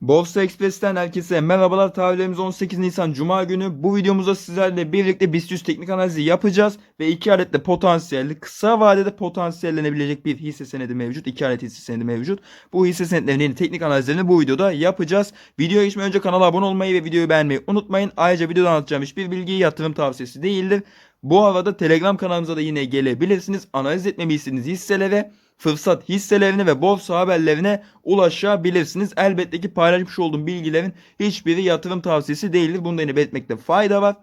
Borsa Express'ten herkese merhabalar. Tarihlerimiz 18 Nisan Cuma günü. Bu videomuzda sizlerle birlikte BIST 100 teknik analizi yapacağız. Ve iki adet de potansiyelli, kısa vadede potansiyellenebilecek bir hisse senedi mevcut. iki adet hisse senedi mevcut. Bu hisse senetlerinin teknik analizlerini bu videoda yapacağız. Videoya geçmeden önce kanala abone olmayı ve videoyu beğenmeyi unutmayın. Ayrıca videoda anlatacağım hiçbir bilgi yatırım tavsiyesi değildir. Bu arada Telegram kanalımıza da yine gelebilirsiniz. Analiz etmemi istediğiniz hisselere fırsat hisselerine ve borsa haberlerine ulaşabilirsiniz. Elbette ki paylaşmış olduğum bilgilerin hiçbiri yatırım tavsiyesi değildir. Bunu da yine belirtmekte fayda var.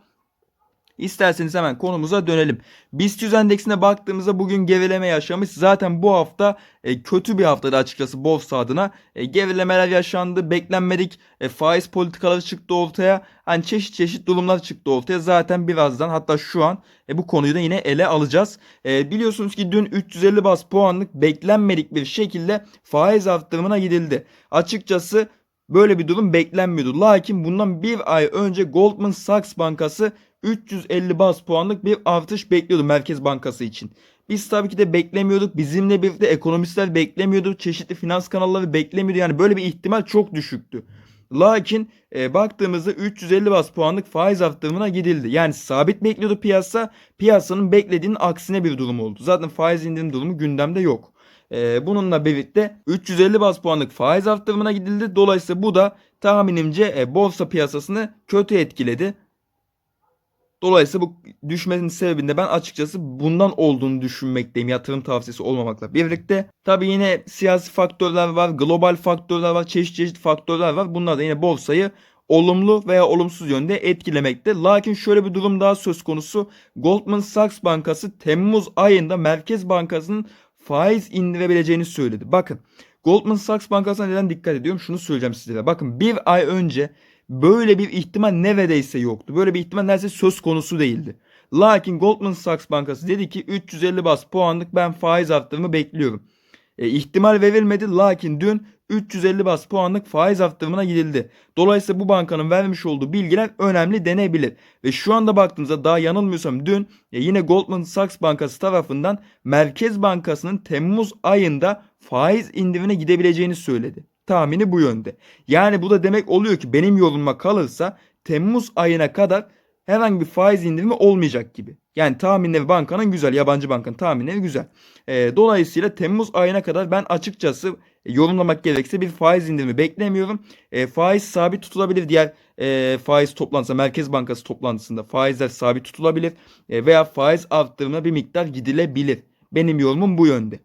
İsterseniz hemen konumuza dönelim. BIST 100 endeksine baktığımızda bugün gerileme yaşamış. Zaten bu hafta e, kötü bir haftada açıkçası borsa adına. E, gerilemeler yaşandı. Beklenmedik e, faiz politikaları çıktı ortaya. Hani çeşit çeşit durumlar çıktı ortaya. Zaten birazdan hatta şu an e, bu konuyu da yine ele alacağız. E, biliyorsunuz ki dün 350 bas puanlık beklenmedik bir şekilde faiz arttırımına gidildi. Açıkçası böyle bir durum beklenmiyordu. Lakin bundan bir ay önce Goldman Sachs Bankası 350 bas puanlık bir artış bekliyordu Merkez Bankası için. Biz tabii ki de beklemiyorduk. Bizimle birlikte ekonomistler beklemiyordu. Çeşitli finans kanalları beklemiyordu. Yani böyle bir ihtimal çok düşüktü. Lakin e, baktığımızda 350 bas puanlık faiz arttırımına gidildi. Yani sabit bekliyordu piyasa. Piyasanın beklediğinin aksine bir durum oldu. Zaten faiz indirim durumu gündemde yok. E, bununla birlikte 350 bas puanlık faiz arttırımına gidildi. Dolayısıyla bu da tahminimce e, borsa piyasasını kötü etkiledi. Dolayısıyla bu düşmenin sebebinde ben açıkçası bundan olduğunu düşünmekteyim. Yatırım tavsiyesi olmamakla birlikte. Tabi yine siyasi faktörler var, global faktörler var, çeşit çeşit faktörler var. Bunlar da yine borsayı olumlu veya olumsuz yönde etkilemekte. Lakin şöyle bir durum daha söz konusu. Goldman Sachs Bankası Temmuz ayında Merkez Bankası'nın faiz indirebileceğini söyledi. Bakın Goldman Sachs Bankası'na neden dikkat ediyorum? Şunu söyleyeceğim sizlere. Bakın bir ay önce Böyle bir ihtimal neredeyse yoktu. Böyle bir ihtimal neredeyse söz konusu değildi. Lakin Goldman Sachs Bankası dedi ki 350 bas puanlık ben faiz arttırımı bekliyorum. E, ihtimal verilmedi lakin dün 350 bas puanlık faiz arttırımına gidildi. Dolayısıyla bu bankanın vermiş olduğu bilgiler önemli denebilir. Ve şu anda baktığımızda daha yanılmıyorsam dün e, yine Goldman Sachs Bankası tarafından Merkez Bankası'nın Temmuz ayında faiz indirimine gidebileceğini söyledi. Tahmini bu yönde. Yani bu da demek oluyor ki benim yorumuma kalırsa Temmuz ayına kadar herhangi bir faiz indirimi olmayacak gibi. Yani tahminleri bankanın güzel. Yabancı bankanın tahminleri güzel. E, dolayısıyla Temmuz ayına kadar ben açıkçası e, yorumlamak gerekirse bir faiz indirimi beklemiyorum. E, faiz sabit tutulabilir. Diğer e, faiz toplantısı, Merkez Bankası toplantısında faizler sabit tutulabilir. E, veya faiz arttırımına bir miktar gidilebilir. Benim yorumum bu yönde.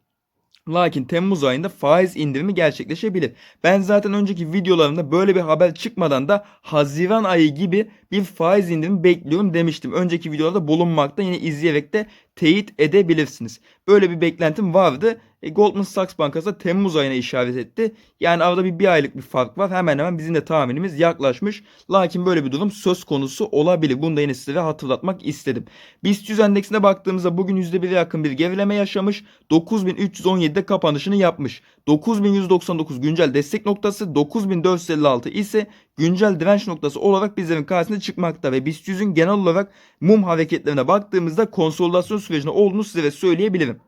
Lakin Temmuz ayında faiz indirimi gerçekleşebilir. Ben zaten önceki videolarımda böyle bir haber çıkmadan da Haziran ayı gibi bir faiz indirimi bekliyorum demiştim. Önceki videolarda bulunmakta yine izleyerek de teyit edebilirsiniz. Böyle bir beklentim vardı. E, Goldman Sachs Bankası da Temmuz ayına işaret etti. Yani arada bir, bir aylık bir fark var. Hemen hemen bizim de tahminimiz yaklaşmış. Lakin böyle bir durum söz konusu olabilir. Bunu da yine size hatırlatmak istedim. BIST 100 endeksine baktığımızda bugün %1'e yakın bir gerileme yaşamış. 9317'de kapanışını yapmış. 9199 güncel destek noktası 9456 ise güncel direnç noktası olarak bizlerin karşısına çıkmakta ve BIST 100'ün genel olarak mum hareketlerine baktığımızda konsolidasyon sürecinde olduğunu size söyleyebilirim.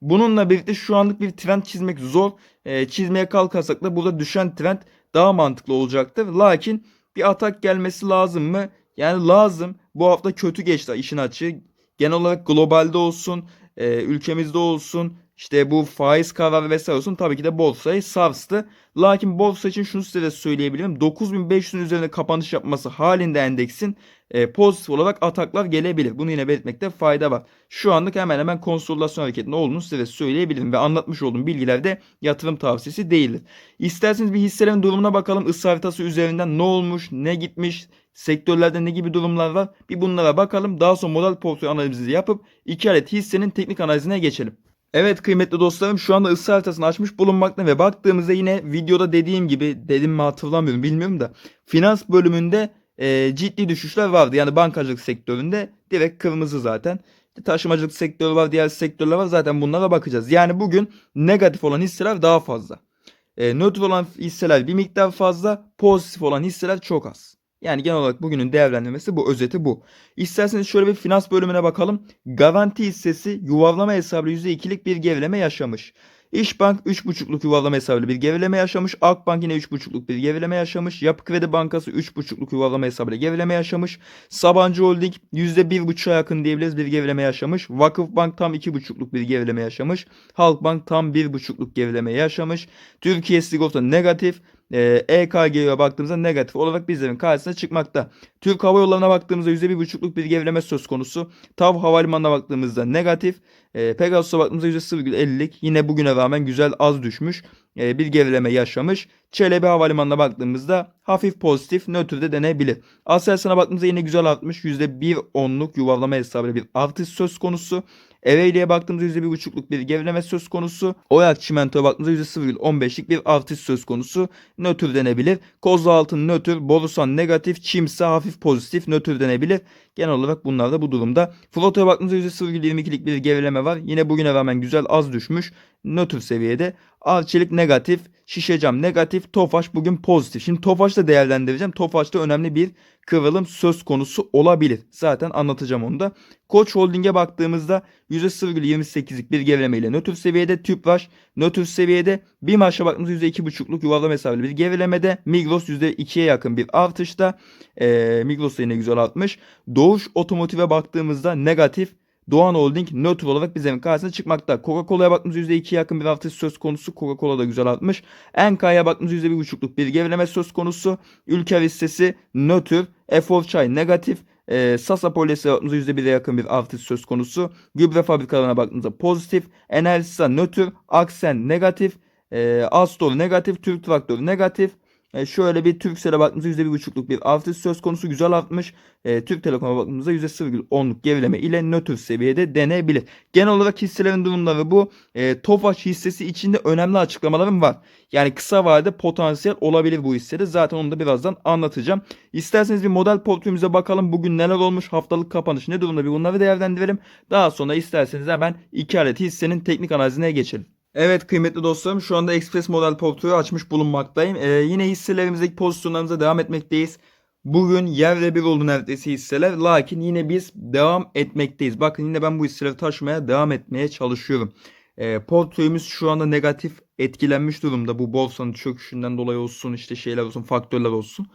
Bununla birlikte şu anlık bir trend çizmek zor. E, çizmeye kalkarsak da burada düşen trend daha mantıklı olacaktır. Lakin bir atak gelmesi lazım mı? Yani lazım. Bu hafta kötü geçti işin açığı. Genel olarak globalde olsun, e, ülkemizde olsun, işte bu faiz kararı vesaire olsun tabii ki de borsayı sarstı. Lakin borsa için şunu size de söyleyebilirim. 9500'ün üzerinde kapanış yapması halinde endeksin e, pozitif olarak ataklar gelebilir. Bunu yine belirtmekte fayda var. Şu anlık hemen hemen konsolidasyon hareketinde olduğunu size de söyleyebilirim. Ve anlatmış olduğum bilgilerde yatırım tavsiyesi değildir. İsterseniz bir hisselerin durumuna bakalım. Isı haritası üzerinden ne olmuş, ne gitmiş, sektörlerde ne gibi durumlar var. Bir bunlara bakalım. Daha sonra model portföy analizimizi yapıp iki adet hissenin teknik analizine geçelim. Evet kıymetli dostlarım şu anda ısı haritasını açmış bulunmakta ve baktığımızda yine videoda dediğim gibi dedim mi hatırlamıyorum bilmiyorum da finans bölümünde e, ciddi düşüşler vardı. Yani bankacılık sektöründe direkt kırmızı zaten. Taşımacılık sektörü var, diğer sektörler var. Zaten bunlara bakacağız. Yani bugün negatif olan hisseler daha fazla. E, nötr olan hisseler bir miktar fazla, pozitif olan hisseler çok az. Yani genel olarak bugünün değerlendirmesi bu. Özeti bu. İsterseniz şöyle bir finans bölümüne bakalım. Garanti hissesi yuvarlama hesabı %2'lik bir gerileme yaşamış. İşbank 3.5'luk yuvarlama hesabıyla bir gerileme yaşamış. Akbank yine 3.5'luk bir gerileme yaşamış. Yapı Kredi Bankası 3.5'luk yuvarlama hesabıyla gerileme yaşamış. Sabancı Holding %1.5'a yakın diyebiliriz bir gerileme yaşamış. Vakıfbank tam 2.5'luk bir gerileme yaşamış. Halkbank tam 1.5'luk gerileme yaşamış. Türkiye Sigorta negatif. Ee, EKG'ye baktığımızda negatif olarak bizlerin karşısına çıkmakta. Türk Hava Yolları'na baktığımızda %1.5'luk bir gerileme söz konusu. TAV Havalimanı'na baktığımızda negatif. E, Pegasus'a baktığımızda %0,50'lik yine bugüne rağmen güzel az düşmüş. E, bir gerileme yaşamış. Çelebi Havalimanı'na baktığımızda hafif pozitif nötr de denebilir. Aselsan'a baktığımızda yine güzel artmış. %1.10'luk yuvarlama hesabıyla bir artış söz konusu. Ereğli'ye baktığımızda %1.5'luk bir gerileme söz konusu. Oyak Çimento'ya baktığımızda %0,15'lik bir artış söz konusu. Nötr denebilir. Kozlualtın nötr, Borusan negatif, Çimsa hafif pozitif nötr denebilir. Genel olarak bunlar da bu durumda. Flota'ya baktığımızda %0,22'lik bir gerileme var. Yine bugüne rağmen güzel az düşmüş. Nötr seviyede. Arçelik negatif, Şişecam negatif, Tofaş bugün pozitif. Şimdi Tofaş'ta değerlendireceğim. Tofaş'ta önemli bir kıvrılım söz konusu olabilir. Zaten anlatacağım onu da. Koç Holding'e baktığımızda %0,28'lik bir gerileme ile nötr seviyede. Tüpraş nötr seviyede. Bir maçta baktığımızda %2,5'luk yuvarlama hesabıyla bir gerilemede. Migros %2'ye yakın bir artışta. Ee, Migros da yine güzel artmış. Doğuş Otomotiv'e baktığımızda negatif. Doğan Holding nötr olarak bizlerin karşısına çıkmakta. Coca-Cola'ya baktığımızda %2'ye yakın bir artış söz konusu. Coca-Cola da güzel artmış. Enka'ya baktığımızda %1,5'luk bir gerileme söz konusu. Ülker hissesi nötr. Efor Çay negatif. E, Sasa Polyes'e baktığımızda %1'e yakın bir artış söz konusu. Gübre fabrikalarına baktığımızda pozitif. Enerjisa nötr. Aksen negatif. E, Astor negatif. Türk Traktör negatif. E, şöyle bir Turkcell'e baktığımızda %1,5'luk bir artış söz konusu güzel artmış. E, Türk Telekom'a baktığımızda %0,10'luk gerileme ile nötr seviyede denebilir. Genel olarak hisselerin durumları bu. E, Tofaş hissesi içinde önemli açıklamalarım var. Yani kısa vadede potansiyel olabilir bu hissede. Zaten onu da birazdan anlatacağım. İsterseniz bir model portföyümüze bakalım. Bugün neler olmuş? Haftalık kapanış ne durumda? Bir bunları değerlendirelim. Daha sonra isterseniz hemen iki adet hissenin teknik analizine geçelim. Evet kıymetli dostlarım şu anda Express model portföyü açmış bulunmaktayım. Ee, yine hisselerimizdeki pozisyonlarımıza devam etmekteyiz. Bugün yerle bir oldu neredeyse hisseler. Lakin yine biz devam etmekteyiz. Bakın yine ben bu hisseleri taşımaya devam etmeye çalışıyorum. Ee, portföyümüz şu anda negatif etkilenmiş durumda. Bu borsanın çöküşünden dolayı olsun işte şeyler olsun faktörler olsun.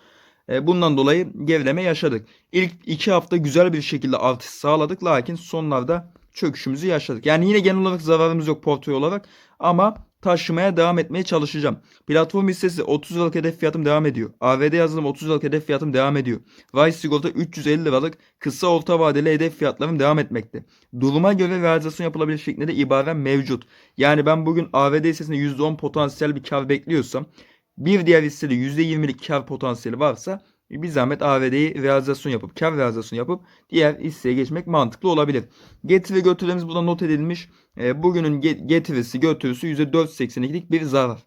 Ee, bundan dolayı gerileme yaşadık. İlk iki hafta güzel bir şekilde artış sağladık. Lakin sonlarda çöküşümüzü yaşadık. Yani yine genel olarak zararımız yok portföy olarak ama taşımaya devam etmeye çalışacağım. Platform hissesi 30 liralık hedef fiyatım devam ediyor. AVD yazılım 30 liralık hedef fiyatım devam ediyor. Vice sigorta 350 liralık kısa orta vadeli hedef fiyatlarım devam etmekte. Duruma göre realizasyon yapılabilir şeklinde de ibarem mevcut. Yani ben bugün AVD hissesinde %10 potansiyel bir kar bekliyorsam bir diğer hissede %20'lik kar potansiyeli varsa bir zahmet AVD'yi realizasyon yapıp kar realizasyonu yapıp diğer hisseye geçmek mantıklı olabilir. Getiri götürülerimiz burada not edilmiş. E, bugünün getirisi götürüsü %4.82'lik bir zarar.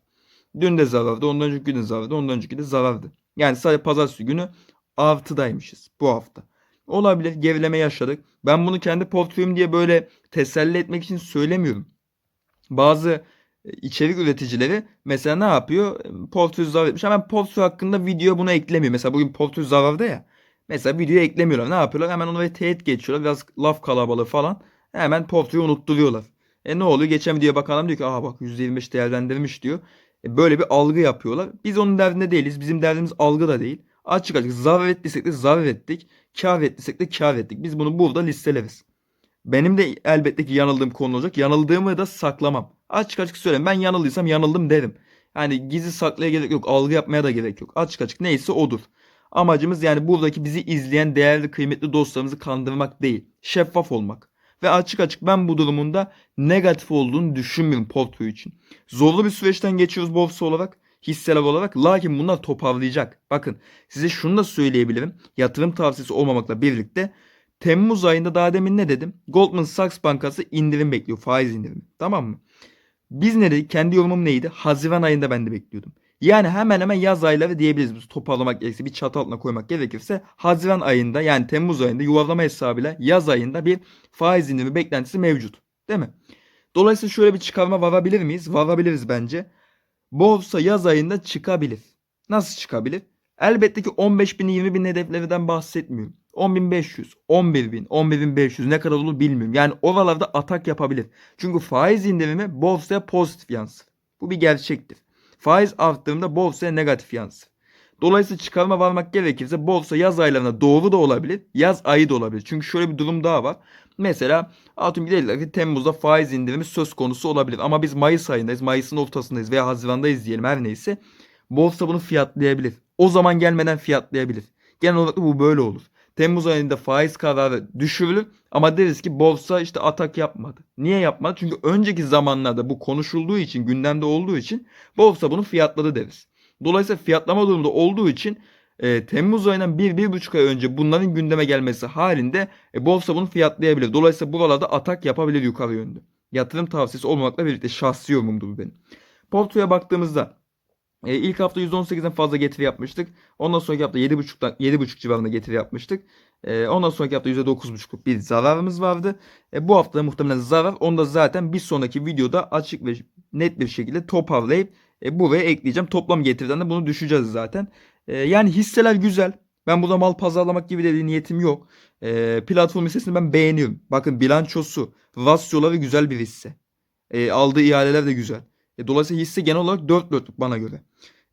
Dün de zarardı, ondan önceki gün de zarardı, ondan önceki de zarardı. Yani sadece pazartesi günü artıdaymışız bu hafta. Olabilir gerileme yaşadık. Ben bunu kendi portföyüm diye böyle teselli etmek için söylemiyorum. Bazı içerik üreticileri mesela ne yapıyor? Portföy zarar etmiş. Hemen portföy hakkında video buna eklemiyor. Mesela bugün portföy zararda ya. Mesela videoyu eklemiyorlar. Ne yapıyorlar? Hemen onu teyit geçiyorlar. Biraz laf kalabalığı falan. Hemen portföyü unutturuyorlar. E ne oluyor? Geçen videoya bakan diyor ki aha bak %25 değerlendirmiş diyor. E böyle bir algı yapıyorlar. Biz onun derdinde değiliz. Bizim derdimiz algı da değil. Açık açık zarar ettiysek de zarar ettik. Kar ettiysek de kar ettik. Biz bunu burada listeleriz. Benim de elbette ki yanıldığım konu olacak. Yanıldığımı da saklamam. Açık açık söyleyeyim. Ben yanıldıysam yanıldım derim. Yani gizli saklaya gerek yok. Algı yapmaya da gerek yok. Açık açık neyse odur. Amacımız yani buradaki bizi izleyen değerli kıymetli dostlarımızı kandırmak değil. Şeffaf olmak. Ve açık açık ben bu durumunda negatif olduğunu düşünmüyorum portföy için. Zorlu bir süreçten geçiyoruz borsa olarak hisseler olarak. Lakin bunlar toparlayacak. Bakın size şunu da söyleyebilirim. Yatırım tavsiyesi olmamakla birlikte Temmuz ayında daha demin ne dedim? Goldman Sachs Bankası indirim bekliyor. Faiz indirimi. Tamam mı? Biz ne dedik? Kendi yorumum neydi? Haziran ayında ben de bekliyordum. Yani hemen hemen yaz ayları diyebiliriz. Biz toparlamak gerekirse bir çatı altına koymak gerekirse Haziran ayında yani Temmuz ayında yuvarlama hesabıyla yaz ayında bir faiz indirimi beklentisi mevcut. Değil mi? Dolayısıyla şöyle bir çıkarma varabilir miyiz? Varabiliriz bence. Borsa yaz ayında çıkabilir. Nasıl çıkabilir? Elbette ki 15 bin 20 bin hedeflerden bahsetmiyorum. 10.500, 11.000, 11.500 ne kadar olur bilmiyorum. Yani oralarda atak yapabilir. Çünkü faiz indirimi borsaya pozitif yansır. Bu bir gerçektir. Faiz arttığında borsaya negatif yansır. Dolayısıyla çıkarma varmak gerekirse borsa yaz aylarında doğru da olabilir, yaz ayı da olabilir. Çünkü şöyle bir durum daha var. Mesela atıyorum dediler ki Temmuz'da faiz indirimi söz konusu olabilir. Ama biz Mayıs ayındayız, Mayıs'ın ortasındayız veya Haziran'dayız diyelim her neyse. Borsa bunu fiyatlayabilir. O zaman gelmeden fiyatlayabilir. Genel olarak bu böyle olur. Temmuz ayında faiz kararı düşürülür ama deriz ki borsa işte atak yapmadı. Niye yapmadı? Çünkü önceki zamanlarda bu konuşulduğu için, gündemde olduğu için borsa bunu fiyatladı deriz. Dolayısıyla fiyatlama durumunda olduğu için e, Temmuz ayından 1-1,5 ay önce bunların gündeme gelmesi halinde e, borsa bunu fiyatlayabilir. Dolayısıyla buralarda atak yapabilir yukarı yönde. Yatırım tavsiyesi olmamakla birlikte şahsi yorumumdur bu benim. Portföye baktığımızda e, ilk hafta %18'den fazla getiri yapmıştık. Ondan sonraki hafta 7.5'dan 7.5 civarında getiri yapmıştık. E, ondan sonraki hafta %9.5'luk bir zararımız vardı. E, bu hafta muhtemelen zarar. Onu da zaten bir sonraki videoda açık ve net bir şekilde toparlayıp e, buraya ekleyeceğim. Toplam getiriden de bunu düşeceğiz zaten. E, yani hisseler güzel. Ben burada mal pazarlamak gibi de bir niyetim yok. E, platform hissesini ben beğeniyorum. Bakın bilançosu, rasyoları güzel bir hisse. E, aldığı ihaleler de güzel. E, dolayısıyla hisse genel olarak 4 dörtlük bana göre.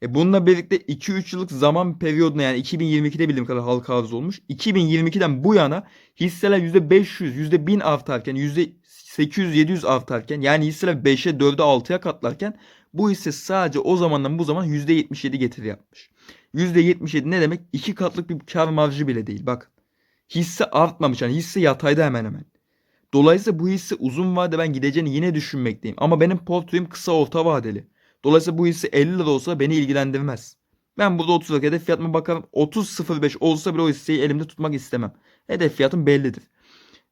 E, bununla birlikte 2-3 yıllık zaman periyoduna yani 2022'de bildiğim kadar halka arz olmuş. 2022'den bu yana hisseler %500, %1000 artarken, %800-700 artarken yani hisseler 5'e 4'e 6'ya katlarken bu hisse sadece o zamandan bu zaman %77 getiri yapmış. %77 ne demek? 2 katlık bir kar marjı bile değil. Bak hisse artmamış yani hisse yatayda hemen hemen. Dolayısıyla bu hisse uzun vade ben gideceğini yine düşünmekteyim. Ama benim portföyüm kısa orta vadeli. Dolayısıyla bu hisse 50 lira olsa beni ilgilendirmez. Ben burada 30 lira hedef fiyatıma bakarım. 30.05 olsa bile o hisseyi elimde tutmak istemem. Hedef fiyatım bellidir.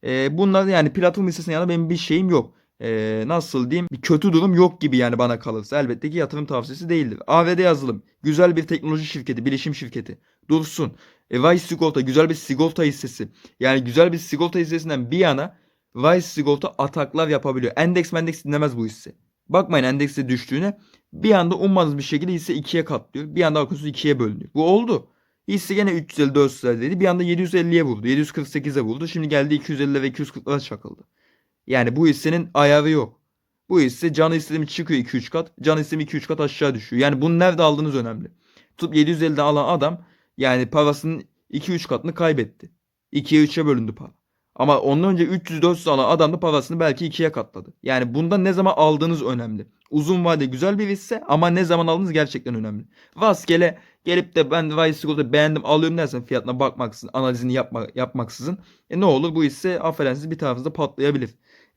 Ee, bunlar yani platform hissesine yana benim bir şeyim yok. Ee, nasıl diyeyim bir kötü durum yok gibi yani bana kalırsa. Elbette ki yatırım tavsiyesi değildir. AVD yazılım. Güzel bir teknoloji şirketi, bilişim şirketi. Dursun. E, Vice Sigorta güzel bir sigorta hissesi. Yani güzel bir sigorta hissesinden bir yana Vice Sigorta ataklar yapabiliyor. Endeks mendeks dinlemez bu hisse. Bakmayın endekste düştüğüne bir anda ummadığınız bir şekilde hisse ikiye katlıyor. Bir anda arkası ikiye bölünüyor. Bu oldu. Hisse gene 350-400 dedi. Bir anda 750'ye vurdu. 748'e vurdu. Şimdi geldi 250 ve 240'lara çakıldı. Yani bu hissenin ayarı yok. Bu hisse canı istediğim çıkıyor 2-3 kat. Canı istediğim 2-3 kat aşağı düşüyor. Yani bunu nerede aldığınız önemli. Tutup 750'de alan adam yani parasının 2-3 katını kaybetti. 2'ye 3'e bölündü para. Ama ondan önce 300-400 alan adam da parasını belki ikiye katladı. Yani bundan ne zaman aldığınız önemli. Uzun vade güzel bir hisse ama ne zaman aldığınız gerçekten önemli. Rastgele gelip de ben Sigorta beğendim alıyorum dersen fiyatına bakmaksızın, analizini yapma, yapmaksızın e ne olur bu hisse affedersiniz bir tarafınızda patlayabilir.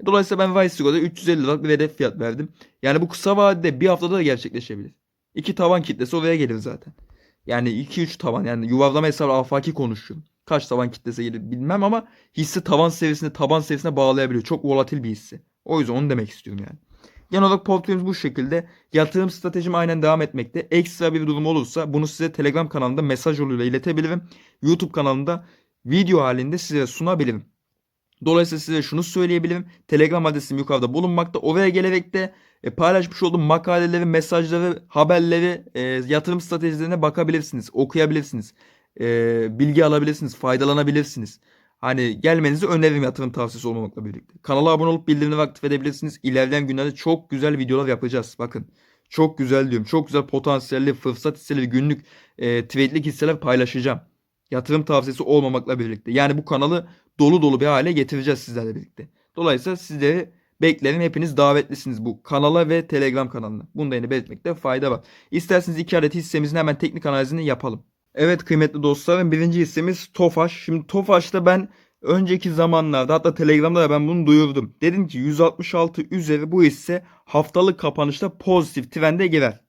Dolayısıyla ben Vice Sigorta'ya 350 liralık bir hedef fiyat verdim. Yani bu kısa vadede bir haftada da gerçekleşebilir. İki tavan kitlesi oraya gelir zaten. Yani 2-3 tavan yani yuvarlama hesabı afaki konuşuyorum. Kaç tavan kitlesi gelir bilmem ama hisse tavan seviyesine taban seviyesine bağlayabiliyor. Çok volatil bir hisse. O yüzden onu demek istiyorum yani. Genel olarak portföyümüz bu şekilde. Yatırım stratejim aynen devam etmekte. Ekstra bir durum olursa bunu size Telegram kanalında mesaj yoluyla iletebilirim. YouTube kanalında video halinde size sunabilirim. Dolayısıyla size şunu söyleyebilirim. Telegram adresim yukarıda bulunmakta. Oraya gelerek de e, paylaşmış olduğum makaleleri, mesajları, haberleri, e, yatırım stratejilerine bakabilirsiniz, okuyabilirsiniz. E, bilgi alabilirsiniz, faydalanabilirsiniz. Hani gelmenizi öneririm yatırım tavsiyesi olmamakla birlikte. Kanala abone olup bildirimleri aktif edebilirsiniz. İlerleyen günlerde çok güzel videolar yapacağız. Bakın. Çok güzel diyorum. Çok güzel potansiyelli, fırsat hisseleri, günlük e, trade'lik hisseler paylaşacağım. Yatırım tavsiyesi olmamakla birlikte. Yani bu kanalı dolu dolu bir hale getireceğiz sizlerle birlikte. Dolayısıyla sizleri beklerim. Hepiniz davetlisiniz bu kanala ve Telegram kanalına. Bunu da yine belirtmekte fayda var. İsterseniz iki adet hissemizin hemen teknik analizini yapalım. Evet kıymetli dostlarım birinci hissemiz Tofaş. Şimdi Tofaş'ta ben önceki zamanlarda hatta Telegram'da da ben bunu duyurdum. Dedim ki 166 üzeri bu hisse haftalık kapanışta pozitif trende girer.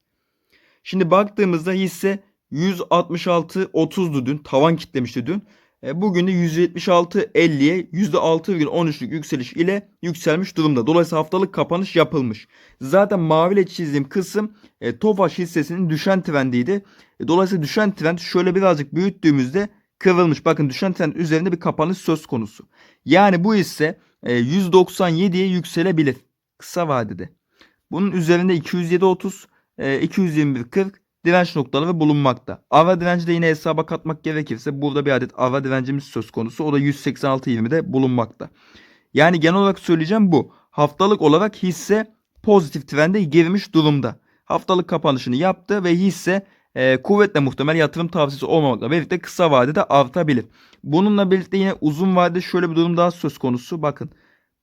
Şimdi baktığımızda hisse 166.30'du dün. Tavan kitlemişti dün. E, bugün de 176.50'ye %6,13'lük yükseliş ile yükselmiş durumda. Dolayısıyla haftalık kapanış yapılmış. Zaten maviyle çizdiğim kısım e, Tofaş hissesinin düşen trendiydi. E, dolayısıyla düşen trend şöyle birazcık büyüttüğümüzde kıvrılmış. Bakın düşen trend üzerinde bir kapanış söz konusu. Yani bu hisse e, 197'ye yükselebilir kısa vadede. Bunun üzerinde 207.30, e, 221.40 direnç noktaları bulunmakta. Ara direnci de yine hesaba katmak gerekirse burada bir adet ara direncimiz söz konusu. O da 186.20'de bulunmakta. Yani genel olarak söyleyeceğim bu. Haftalık olarak hisse pozitif trende girmiş durumda. Haftalık kapanışını yaptı ve hisse e, kuvvetle muhtemel yatırım tavsiyesi olmamakla birlikte kısa vadede artabilir. Bununla birlikte yine uzun vadede şöyle bir durum daha söz konusu. Bakın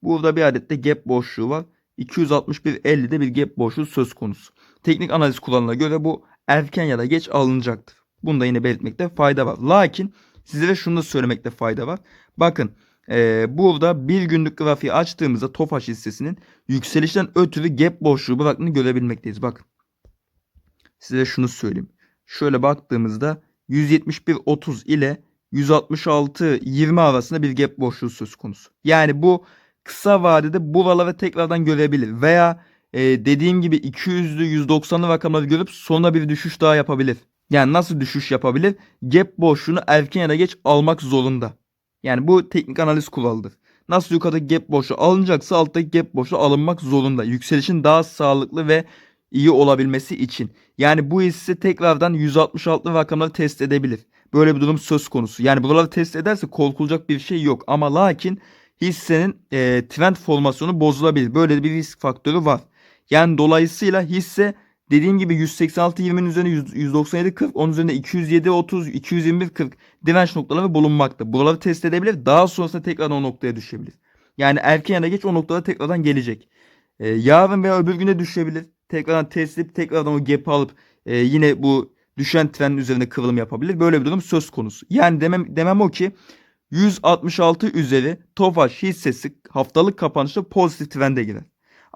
burada bir adet de gap boşluğu var. 261.50'de bir gap boşluğu söz konusu. Teknik analiz kuralına göre bu erken ya da geç alınacaktır. Bunu da yine belirtmekte fayda var. Lakin sizlere şunu da söylemekte fayda var. Bakın ee, burada bir günlük grafiği açtığımızda Tofaş hissesinin yükselişten ötürü gap boşluğu bıraktığını görebilmekteyiz. Bakın size şunu söyleyeyim. Şöyle baktığımızda 171.30 ile 166.20 arasında bir gap boşluğu söz konusu. Yani bu kısa vadede buraları tekrardan görebilir veya e, dediğim gibi 200'lü 190'lı rakamları görüp sonra bir düşüş daha yapabilir. Yani nasıl düşüş yapabilir? Gap boşluğunu erken ya da geç almak zorunda. Yani bu teknik analiz kuralıdır. Nasıl yukarıdaki gap boşluğu alınacaksa alttaki gap boşluğu alınmak zorunda. Yükselişin daha sağlıklı ve iyi olabilmesi için. Yani bu hisse tekrardan 166 rakamları test edebilir. Böyle bir durum söz konusu. Yani buraları test ederse korkulacak bir şey yok. Ama lakin hissenin e, trend formasyonu bozulabilir. Böyle bir risk faktörü var. Yani dolayısıyla hisse dediğim gibi 186.20'nin üzerine 197.40, onun üzerine 207.30, 221.40 direnç noktaları bulunmakta. Buraları test edebilir. Daha sonrasında tekrar o noktaya düşebilir. Yani erken ya da geç o noktada tekrardan gelecek. E, yarın veya öbür güne düşebilir. Tekrardan test edip tekrardan o gap alıp e, yine bu düşen trendin üzerine kıvrım yapabilir. Böyle bir durum söz konusu. Yani demem, demem o ki 166 üzeri Tofaş hissesi haftalık kapanışta pozitif trende girer.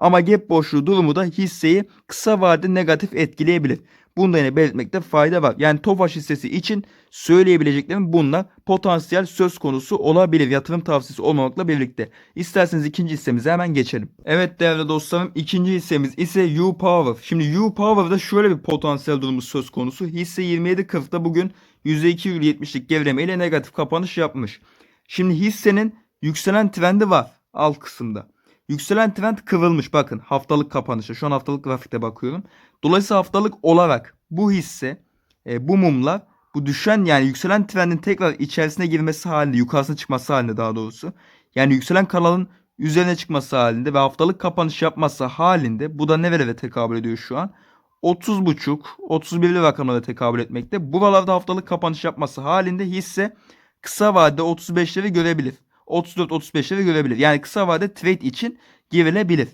Ama gap boşluğu durumu da hisseyi kısa vadede negatif etkileyebilir. Bunu da yine belirtmekte fayda var. Yani Tofaş hissesi için söyleyebileceklerim bunlar potansiyel söz konusu olabilir. Yatırım tavsiyesi olmamakla birlikte. İsterseniz ikinci hissemize hemen geçelim. Evet değerli dostlarım ikinci hissemiz ise U Power. Şimdi U Power'da şöyle bir potansiyel durumu söz konusu. Hisse 27.40'da bugün %2,70'lik gevreme ile negatif kapanış yapmış. Şimdi hissenin yükselen trendi var alt kısımda. Yükselen trend kıvrılmış bakın haftalık kapanışa. Şu an haftalık grafikte bakıyorum. Dolayısıyla haftalık olarak bu hisse e, bu mumlar bu düşen yani yükselen trendin tekrar içerisine girmesi halinde yukarısına çıkması halinde daha doğrusu. Yani yükselen kanalın üzerine çıkması halinde ve haftalık kapanış yapması halinde bu da ne nerelere tekabül ediyor şu an? 30.5 31'li rakamlara tekabül etmekte. Buralarda haftalık kapanış yapması halinde hisse kısa vadede 35'leri görebilir. 34-35'leri görebilir. Yani kısa vade trade için girilebilir.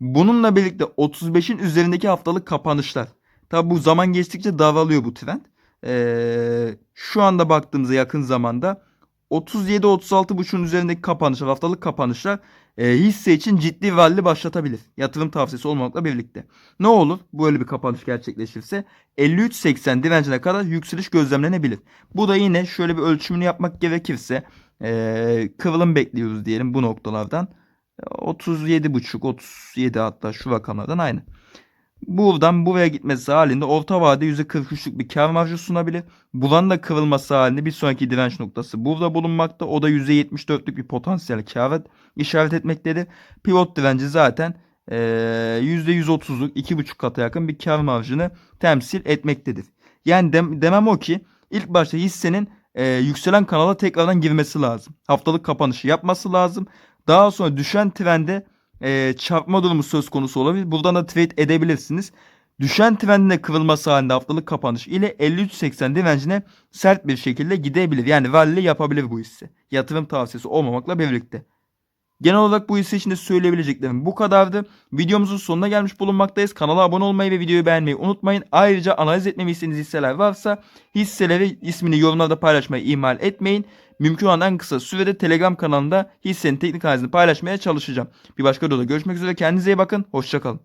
Bununla birlikte 35'in üzerindeki haftalık kapanışlar. Tabi bu zaman geçtikçe daralıyor bu trend. Ee, şu anda baktığımızda yakın zamanda 37-36.5'un üzerindeki kapanışlar, haftalık kapanışlar e, hisse için ciddi rally başlatabilir. Yatırım tavsiyesi olmakla birlikte. Ne olur böyle bir kapanış gerçekleşirse 53.80 direncine kadar yükseliş gözlemlenebilir. Bu da yine şöyle bir ölçümünü yapmak gerekirse e, kıvrım bekliyoruz diyelim bu noktalardan. 37.5 37 hatta şu rakamlardan aynı. Buradan buraya gitmesi halinde orta vade %43'lük bir kar marjı sunabilir. Buranın da kırılması halinde bir sonraki direnç noktası burada bulunmakta. O da %74'lük bir potansiyel kar işaret etmektedir. Pivot direnci zaten e, %130'luk 2,5 kata yakın bir kar marjını temsil etmektedir. Yani dem demem o ki ilk başta hissenin e, yükselen kanala tekrardan girmesi lazım. Haftalık kapanışı yapması lazım. Daha sonra düşen trende e, çarpma durumu söz konusu olabilir. Buradan da trade edebilirsiniz. Düşen trendine kırılması halinde haftalık kapanış ile 53.80 direncine sert bir şekilde gidebilir. Yani rally yapabilir bu hisse. Yatırım tavsiyesi olmamakla birlikte. Genel olarak bu hisse için de söyleyebileceklerim bu kadardı. Videomuzun sonuna gelmiş bulunmaktayız. Kanala abone olmayı ve videoyu beğenmeyi unutmayın. Ayrıca analiz etmemi istediğiniz hisseler varsa hisseleri ismini yorumlarda paylaşmayı ihmal etmeyin. Mümkün olan en kısa sürede Telegram kanalında hissenin teknik analizini paylaşmaya çalışacağım. Bir başka videoda görüşmek üzere. Kendinize iyi bakın. Hoşçakalın.